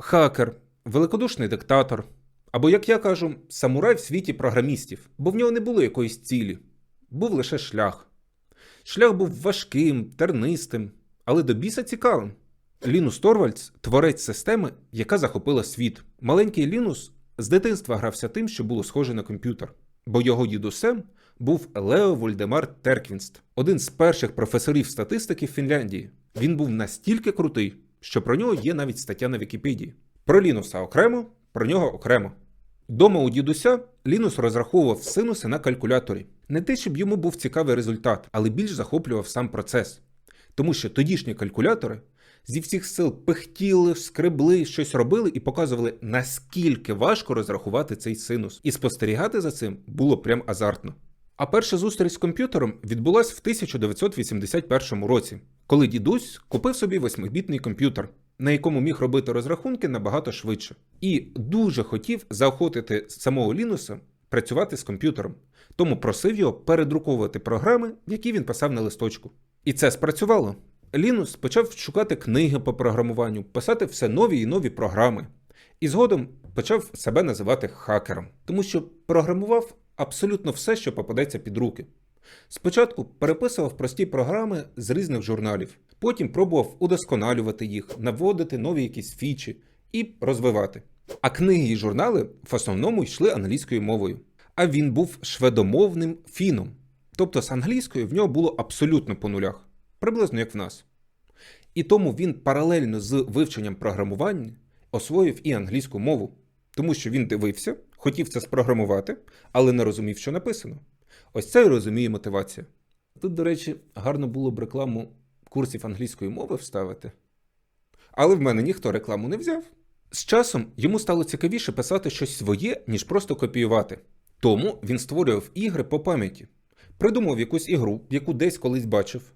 хакер, великодушний диктатор, або, як я кажу, самурай в світі програмістів, бо в нього не було якоїсь цілі, був лише шлях. Шлях був важким, тернистим, але до біса цікавим. Лінус Торвальдс – творець системи, яка захопила світ. Маленький Лінус з дитинства грався тим, що було схоже на комп'ютер, бо його дідусем був Лео Вольдемар Терквінст, один з перших професорів статистики в Фінляндії. Він був настільки крутий, що про нього є навіть стаття на Вікіпедії. Про Лінуса окремо, про нього окремо. Дома у дідуся Лінус розраховував синуси на калькуляторі. Не те, щоб йому був цікавий результат, але більш захоплював сам процес. Тому що тодішні калькулятори зі всіх сил пихтіли, скребли, щось робили і показували, наскільки важко розрахувати цей синус. І спостерігати за цим було прям азартно. А перша зустріч з комп'ютером відбулась в 1981 році, коли дідусь купив собі восьмибітний комп'ютер, на якому міг робити розрахунки набагато швидше, і дуже хотів заохотити самого Лінуса працювати з комп'ютером, тому просив його передруковувати програми, які він писав на листочку. І це спрацювало. Лінус почав шукати книги по програмуванню, писати все нові і нові програми. І згодом почав себе називати хакером, тому що програмував абсолютно все, що попадеться під руки. Спочатку переписував прості програми з різних журналів, потім пробував удосконалювати їх, наводити нові якісь фічі і розвивати. А книги і журнали в основному йшли англійською мовою. А він був шведомовним фіном. Тобто з англійською в нього було абсолютно по нулях, приблизно як в нас. І тому він паралельно з вивченням програмування освоїв і англійську мову, тому що він дивився, хотів це спрограмувати, але не розумів, що написано. Ось це і розуміє мотивація. Тут, до речі, гарно було б рекламу курсів англійської мови вставити. Але в мене ніхто рекламу не взяв. З часом йому стало цікавіше писати щось своє, ніж просто копіювати. Тому він створював ігри по пам'яті, придумав якусь ігру, яку десь колись бачив,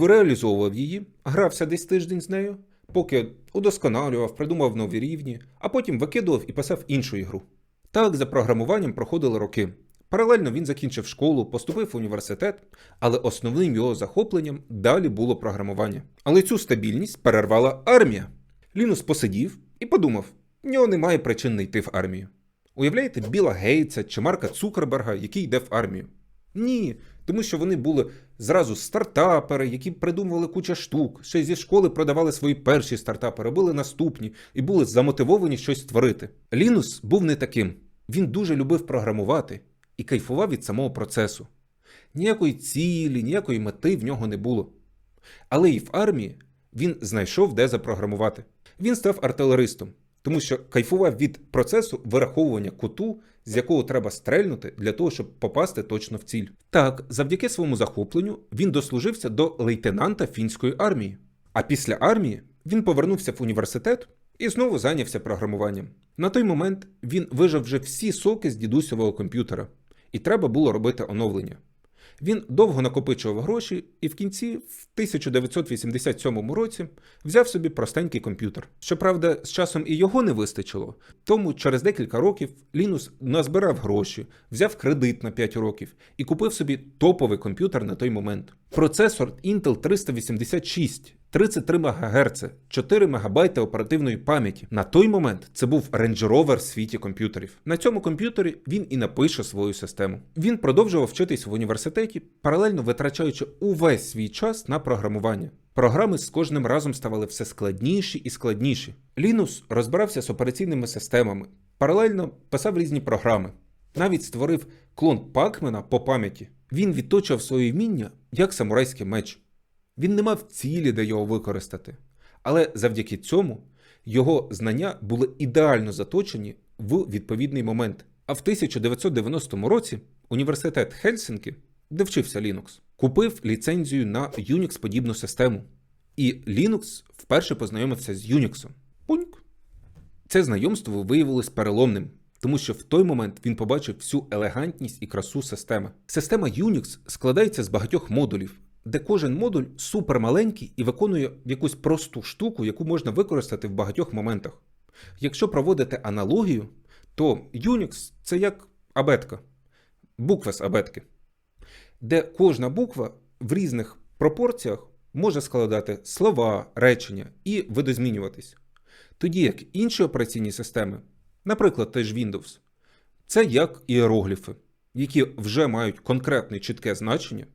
реалізовував її, грався десь тиждень з нею, поки удосконалював, придумав нові рівні, а потім викидував і писав іншу ігру. Так за програмуванням проходили роки. Паралельно він закінчив школу, поступив в університет, але основним його захопленням далі було програмування. Але цю стабільність перервала армія. Лінус посидів і подумав: в нього немає причин не йти в армію. Уявляєте, Біла Гейтса чи Марка Цукерберга, який йде в армію? Ні, тому що вони були зразу стартапери, які придумували куча штук, ще й зі школи продавали свої перші стартапи, робили наступні і були замотивовані щось створити. Лінус був не таким. Він дуже любив програмувати і кайфував від самого процесу. Ніякої цілі, ніякої мети в нього не було. Але і в армії він знайшов, де запрограмувати. Він став артилеристом, тому що кайфував від процесу вираховування куту, з якого треба стрельнути для того, щоб попасти точно в ціль. Так, завдяки своєму захопленню він дослужився до лейтенанта фінської армії. А після армії він повернувся в університет і знову зайнявся програмуванням. На той момент він вижив вже всі соки з дідусевого комп'ютера, і треба було робити оновлення. Він довго накопичував гроші і в кінці, в 1987 році, взяв собі простенький комп'ютер. Щоправда, з часом і його не вистачило, тому через декілька років Лінус назбирав гроші, взяв кредит на 5 років і купив собі топовий комп'ютер на той момент. Процесор Intel 386. 33 МГц, 4 МБ оперативної пам'яті. На той момент це був Range Rover в світі комп'ютерів. На цьому комп'ютері він і напише свою систему. Він продовжував вчитись в університеті, паралельно витрачаючи увесь свій час на програмування. Програми з кожним разом ставали все складніші і складніші. Лінус розбирався з операційними системами, паралельно писав різні програми. Навіть створив клон Пакмена по пам'яті. Він відточував свої вміння як самурайський меч. Він не мав цілі, де його використати. Але завдяки цьому його знання були ідеально заточені в відповідний момент. А в 1990 році університет Хельсінкі, де вчився Linux, купив ліцензію на Unix-подібну систему. І Linux вперше познайомився з Unix. Пуньк. Це знайомство виявилось переломним, тому що в той момент він побачив всю елегантність і красу системи. Система Unix складається з багатьох модулів, де кожен модуль супермаленький і виконує якусь просту штуку, яку можна використати в багатьох моментах. Якщо проводити аналогію, то Unix це як абетка, буква з абетки, де кожна буква в різних пропорціях може складати слова, речення і видозмінюватись. Тоді як інші операційні системи, наприклад, теж Windows, це як іерогліфи, які вже мають конкретне чітке значення,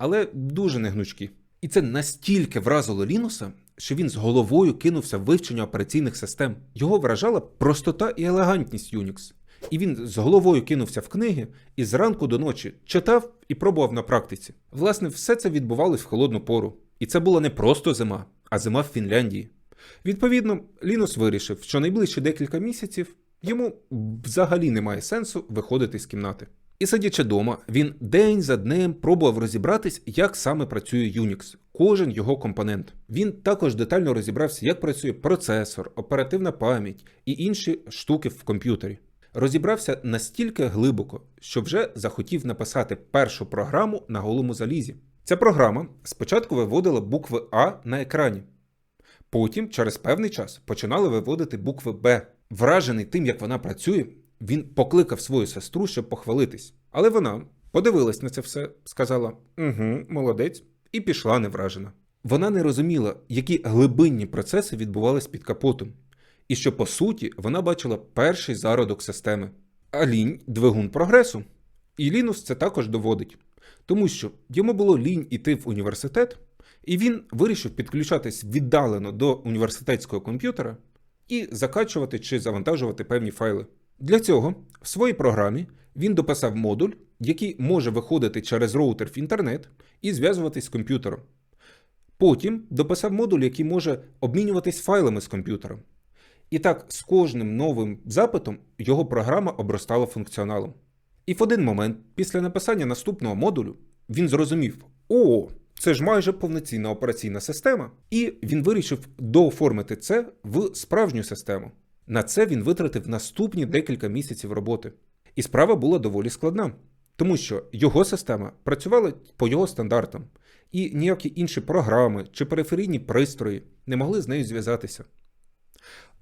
але дуже негнучкі. І це настільки вразило Лінуса, що він з головою кинувся в вивчення операційних систем. Його вражала простота і елегантність Unix. І він з головою кинувся в книги і зранку до ночі читав і пробував на практиці. Власне, все це відбувалось в холодну пору. І це була не просто зима, а зима в Фінляндії. Відповідно, Лінус вирішив, що найближчі декілька місяців йому взагалі немає сенсу виходити з кімнати. І сидячи вдома, він день за днем пробував розібратись, як саме працює Unix, кожен його компонент. Він також детально розібрався, як працює процесор, оперативна пам'ять і інші штуки в комп'ютері. Розібрався настільки глибоко, що вже захотів написати першу програму на голому залізі. Ця програма спочатку виводила букви А на екрані, Потім, через певний час, починали виводити букви Б. Вражений тим, як вона працює, він покликав свою сестру, щоб похвалитись. Але вона подивилась на це все, сказала Угу, молодець, і пішла невражена. Вона не розуміла, які глибинні процеси відбувались під капотом, і що, по суті, вона бачила перший зародок системи. А лінь двигун прогресу. І Лінус це також доводить, тому що йому було лінь іти в університет. І він вирішив підключатись віддалено до університетського комп'ютера і закачувати чи завантажувати певні файли. Для цього в своїй програмі він дописав модуль, який може виходити через роутер в інтернет і зв'язуватись з комп'ютером. Потім дописав модуль, який може обмінюватись файлами з комп'ютером. І так з кожним новим запитом його програма обростала функціоналом. І в один момент, після написання наступного модулю, він зрозумів: о, це ж майже повноцінна операційна система, і він вирішив дооформити це в справжню систему. На це він витратив наступні декілька місяців роботи. І справа була доволі складна, тому що його система працювала по його стандартам, і ніякі інші програми чи периферійні пристрої не могли з нею зв'язатися.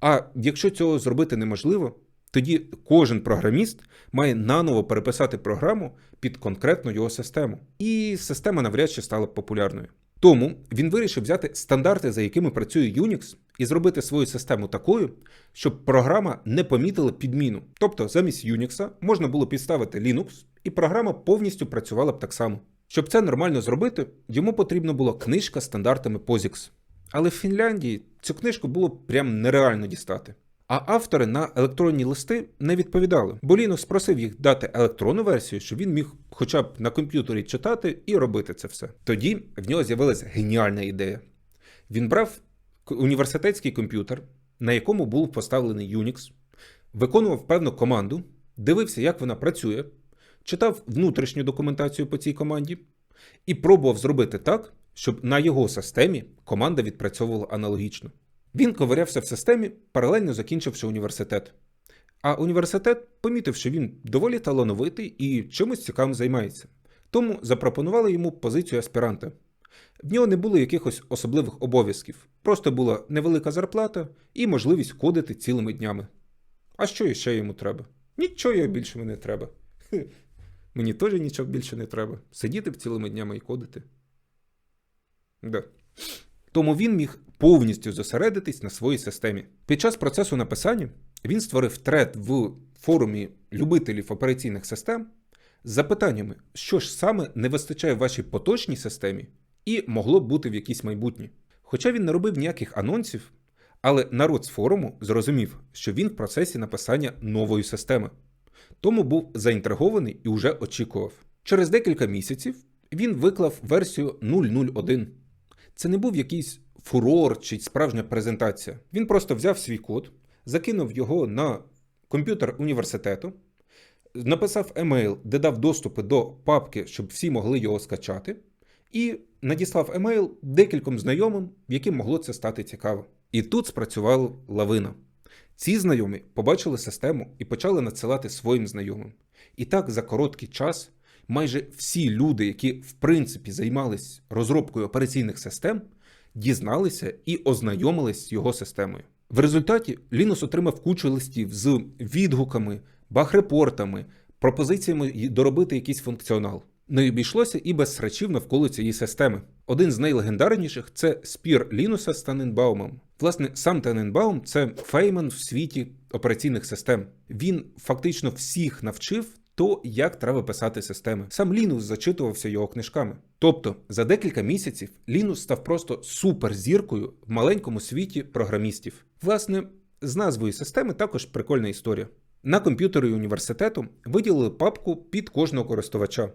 А якщо цього зробити неможливо, тоді кожен програміст має наново переписати програму під конкретну його систему. І система навряд чи стала б популярною. Тому він вирішив взяти стандарти, за якими працює Unix, і зробити свою систему такою, щоб програма не помітила підміну. Тобто замість Unix можна було підставити Linux, і програма повністю працювала б так само. Щоб це нормально зробити, йому потрібна була книжка з стандартами POSIX. Але в Фінляндії цю книжку було прям нереально дістати. А автори на електронні листи не відповідали, бо Лінус просив їх дати електронну версію, щоб він міг хоча б на комп'ютері читати і робити це все. Тоді в нього з'явилася геніальна ідея. Він брав університетський комп'ютер, на якому був поставлений Unix, виконував певну команду, дивився, як вона працює, читав внутрішню документацію по цій команді і пробував зробити так, щоб на його системі команда відпрацьовувала аналогічно. Він ковирявся в системі, паралельно закінчивши університет. А університет помітив, що він доволі талановитий і чимось цікавим займається. Тому запропонували йому позицію аспіранта. В нього не було якихось особливих обов'язків, просто була невелика зарплата і можливість кодити цілими днями. А що ще йому треба? Нічого більше не треба. Хе. Мені теж нічого більше не треба. Сидіти цілими днями і кодити. Да. Тому він міг повністю зосередитись на своїй системі. Під час процесу написання він створив тред в форумі любителів операційних систем з запитаннями, що ж саме не вистачає вашій поточній системі і могло б бути в якійсь майбутній. Хоча він не робив ніяких анонсів, але народ з форуму зрозумів, що він в процесі написання нової системи. Тому був заінтригований і вже очікував. Через декілька місяців він виклав версію 001. Це не був якийсь фурор чи справжня презентація. Він просто взяв свій код, закинув його на комп'ютер університету, написав емейл, де дав доступи до папки, щоб всі могли його скачати, і надіслав емейл декільком знайомим, яким могло це стати цікаво. І тут спрацювала лавина. Ці знайомі побачили систему і почали надсилати своїм знайомим. І так за короткий час майже всі люди, які в принципі займались розробкою операційних систем, дізналися і ознайомились з його системою. В результаті Linux отримав кучу листів з відгуками, бахрепортами, пропозиціями доробити якийсь функціонал. Не обійшлося і без срачів навколо цієї системи. Один з найлегендарніших це спір Лінуса з Таненбаумом. Власне, сам Тененбаум це феймен в світі операційних систем. Він фактично всіх навчив то, як треба писати системи. Сам Лінус зачитувався його книжками. Тобто, за декілька місяців Лінус став просто суперзіркою в маленькому світі програмістів. Власне, з назвою системи також прикольна історія. На комп'ютері університету виділили папку під кожного користувача.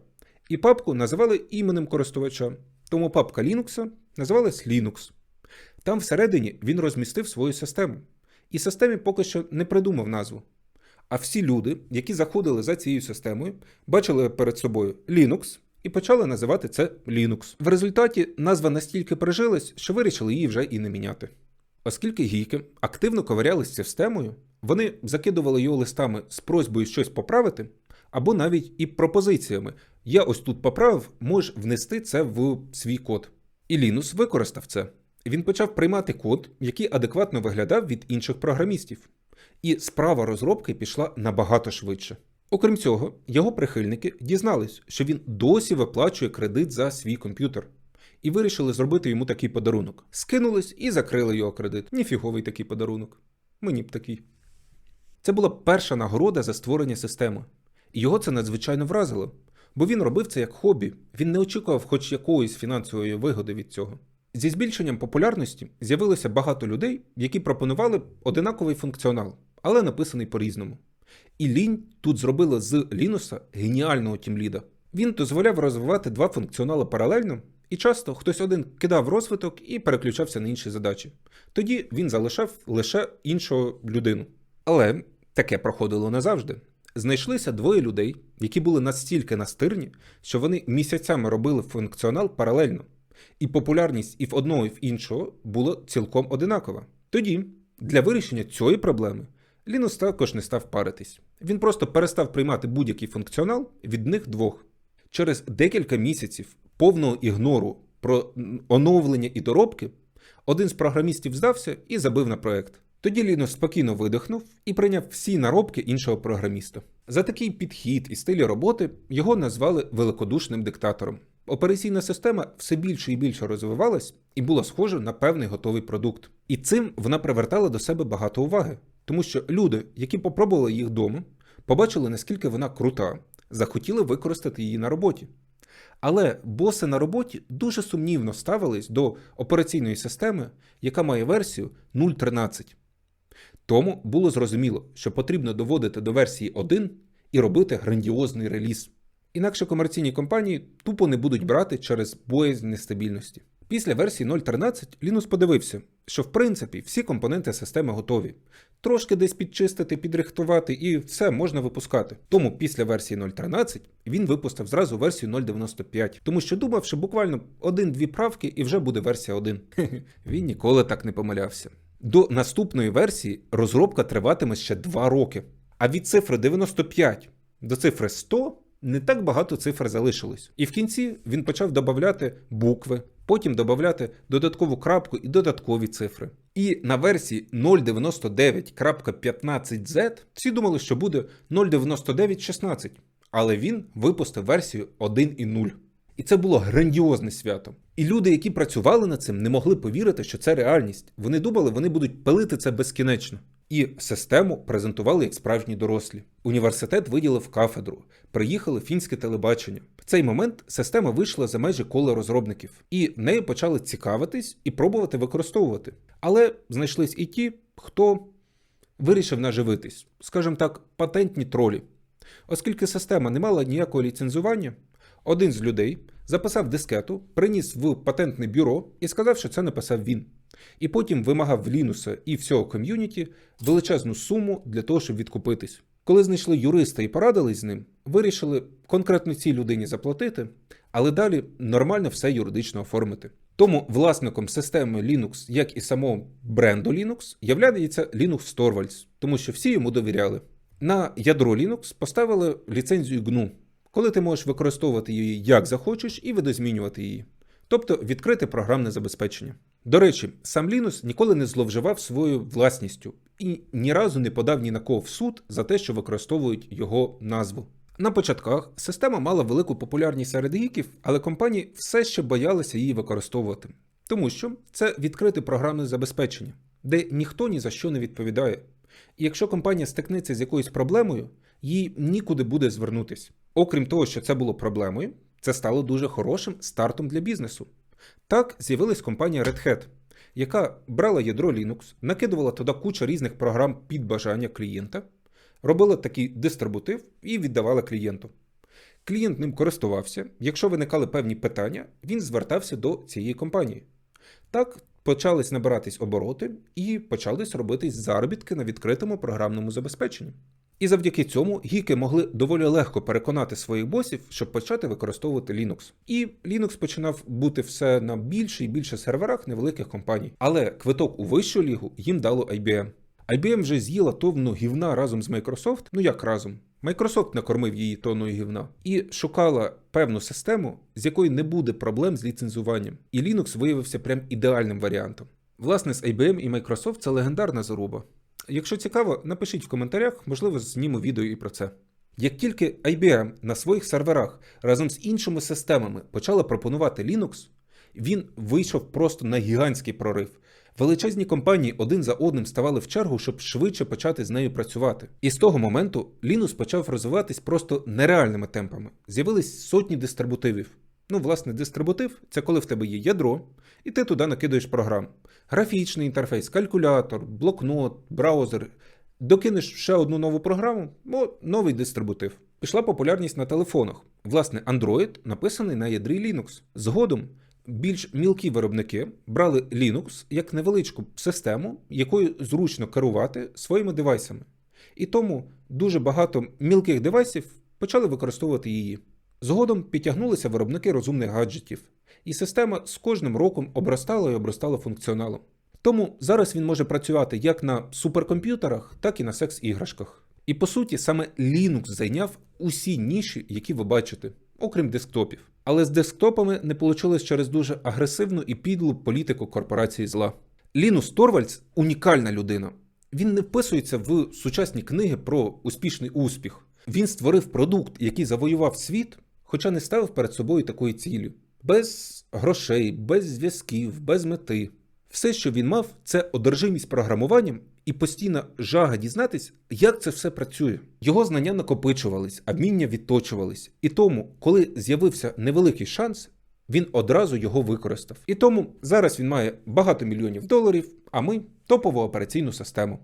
І папку називали іменем користувача. Тому папка Linux називалась Linux. Там всередині він розмістив свою систему. І системі поки що не придумав назву. А всі люди, які заходили за цією системою, бачили перед собою Linux і почали називати це Linux. В результаті назва настільки прижилась, що вирішили її вже і не міняти. Оскільки гійки активно ковирялися системою, вони закидували його листами з просьбою щось поправити, або навіть і пропозиціями. Я ось тут поправив, можеш внести це в свій код. І Лінус використав це. Він почав приймати код, який адекватно виглядав від інших програмістів. І справа розробки пішла набагато швидше. Окрім цього, його прихильники дізнались, що він досі виплачує кредит за свій комп'ютер. І вирішили зробити йому такий подарунок. Скинулись і закрили його кредит. Ніфіговий такий подарунок. Мені б такий. Це була перша нагорода за створення системи. Його це надзвичайно вразило, бо він робив це як хобі, він не очікував хоч якоїсь фінансової вигоди від цього. Зі збільшенням популярності з'явилося багато людей, які пропонували одинаковий функціонал, але написаний по-різному. І лінь тут зробила з Лінуса геніального тімліда. Він дозволяв розвивати два функціонали паралельно, і часто хтось один кидав розвиток і переключався на інші задачі. Тоді він залишав лише іншу людину. Але таке проходило не завжди. Знайшлися двоє людей, які були настільки настирні, що вони місяцями робили функціонал паралельно, і популярність і в одного, і в іншого була цілком одинакова. Тоді, для вирішення цієї проблеми, Лінус також не став паритись. Він просто перестав приймати будь-який функціонал від них двох. Через декілька місяців повного ігнору про оновлення і доробки, один з програмістів здався і забив на проект. Тоді Лінус спокійно видихнув і прийняв всі наробки іншого програміста. За такий підхід і стилі роботи його назвали великодушним диктатором. Операційна система все більше і більше розвивалась і була схожа на певний готовий продукт. І цим вона привертала до себе багато уваги, тому що люди, які попробували їх вдома, побачили, наскільки вона крута, захотіли використати її на роботі. Але боси на роботі дуже сумнівно ставились до операційної системи, яка має версію 0.13. Тому було зрозуміло, що потрібно доводити до версії 1 і робити грандіозний реліз. Інакше комерційні компанії тупо не будуть брати через боязнь нестабільності. Після версії 0.13 Linux подивився, що в принципі всі компоненти системи готові. Трошки десь підчистити, підрихтувати і все можна випускати. Тому після версії 0.13 він випустив зразу версію 0.95, тому що думав, що буквально один-дві правки і вже буде версія 1. Він ніколи так не помилявся. До наступної версії розробка триватиме ще 2 роки. А від цифри 95 до цифри 100 не так багато цифр залишилось. І в кінці він почав додавати букви, потім додавати додаткову крапку і додаткові цифри. І на версії 099.15z всі думали, що буде 099.16, але він випустив версію 1.0. І це було грандіозне свято. І люди, які працювали над цим, не могли повірити, що це реальність. Вони думали, вони будуть пилити це безкінечно. І систему презентували як справжні дорослі. Університет виділив кафедру, приїхали фінське телебачення. В цей момент система вийшла за межі кола розробників, і нею почали цікавитись і пробувати використовувати. Але знайшлись і ті, хто вирішив наживитись, скажімо так, патентні тролі. Оскільки система не мала ніякого ліцензування, один з людей записав дискету, приніс в патентне бюро і сказав, що це написав він. І потім вимагав в Лінуса і всього ком'юніті величезну суму для того, щоб відкупитись. Коли знайшли юриста і порадились з ним, вирішили конкретно цій людині заплатити, але далі нормально все юридично оформити. Тому власником системи Linux, як і самого бренду Linux, являється Linux Torvalds, тому що всі йому довіряли. На ядро Linux поставили ліцензію GNU, коли ти можеш використовувати її як захочеш і видозмінювати її, тобто відкрите програмне забезпечення. До речі, сам Linux ніколи не зловживав своєю власністю і ні разу не подав ні на кого в суд за те, що використовують його назву. На початках система мала велику популярність серед гіків, але компанії все ще боялися її використовувати, тому що це відкрите програмне забезпечення. де ніхто ні за що не відповідає. І якщо компанія стикнеться з якоюсь проблемою, їй нікуди буде звернутись. Окрім того, що це було проблемою, це стало дуже хорошим стартом для бізнесу. Так з'явилась компанія Red Hat, яка брала ядро Linux, накидувала туди кучу різних програм під бажання клієнта, робила такий дистрибутив і віддавала клієнту. Клієнт ним користувався. Якщо виникали певні питання, він звертався до цієї компанії. Так почались набиратись обороти і почались робитись заробітки на відкритому програмному забезпеченні. І завдяки цьому гіки могли доволі легко переконати своїх босів, щоб почати використовувати Linux. І Linux починав бути все на більше і більше серверах невеликих компаній. Але квиток у вищу лігу їм дало IBM. IBM вже з'їла тонну гівна разом з Microsoft, ну як разом. Microsoft накормив її тонною гівна і шукала певну систему, з якої не буде проблем з ліцензуванням. І Linux виявився прям ідеальним варіантом. Власне, з IBM і Microsoft це легендарна заруба. Якщо цікаво, напишіть в коментарях, можливо, зніму відео і про це. Як тільки IBM на своїх серверах разом з іншими системами почала пропонувати Linux, він вийшов просто на гігантський прорив. Величезні компанії один за одним ставали в чергу, щоб швидше почати з нею працювати. І з того моменту Linux почав розвиватись просто нереальними темпами. З'явились сотні дистрибутивів. Ну, власне, дистрибутив це коли в тебе є ядро, і ти туди накидаєш програм. Графічний інтерфейс, калькулятор, блокнот, браузер. Докинеш ще одну нову програму, бо новий дистрибутив. Пішла популярність на телефонах. Власне, Android написаний на ядрі Linux. Згодом більш мілкі виробники брали Linux як невеличку систему, якою зручно керувати своїми девайсами. І тому дуже багато мілких девайсів почали використовувати її. Згодом підтягнулися виробники розумних гаджетів, і система з кожним роком обростала і обростала функціоналом. Тому зараз він може працювати як на суперкомп'ютерах, так і на секс-іграшках. І по суті, саме Linux зайняв усі ніші, які ви бачите, окрім десктопів. Але з десктопами не вийшло через дуже агресивну і підлу політику корпорації зла. Лінус Торвальдс унікальна людина. Він не вписується в сучасні книги про успішний успіх. Він створив продукт, який завоював світ, хоча не ставив перед собою такої цілі. Без грошей, без зв'язків, без мети. Все, що він мав, це одержимість програмуванням і постійна жага дізнатись, як це все працює. Його знання накопичувались, а вміння відточувались. І тому, коли з'явився невеликий шанс, він одразу його використав. І тому зараз він має багато мільйонів доларів, а ми топову операційну систему.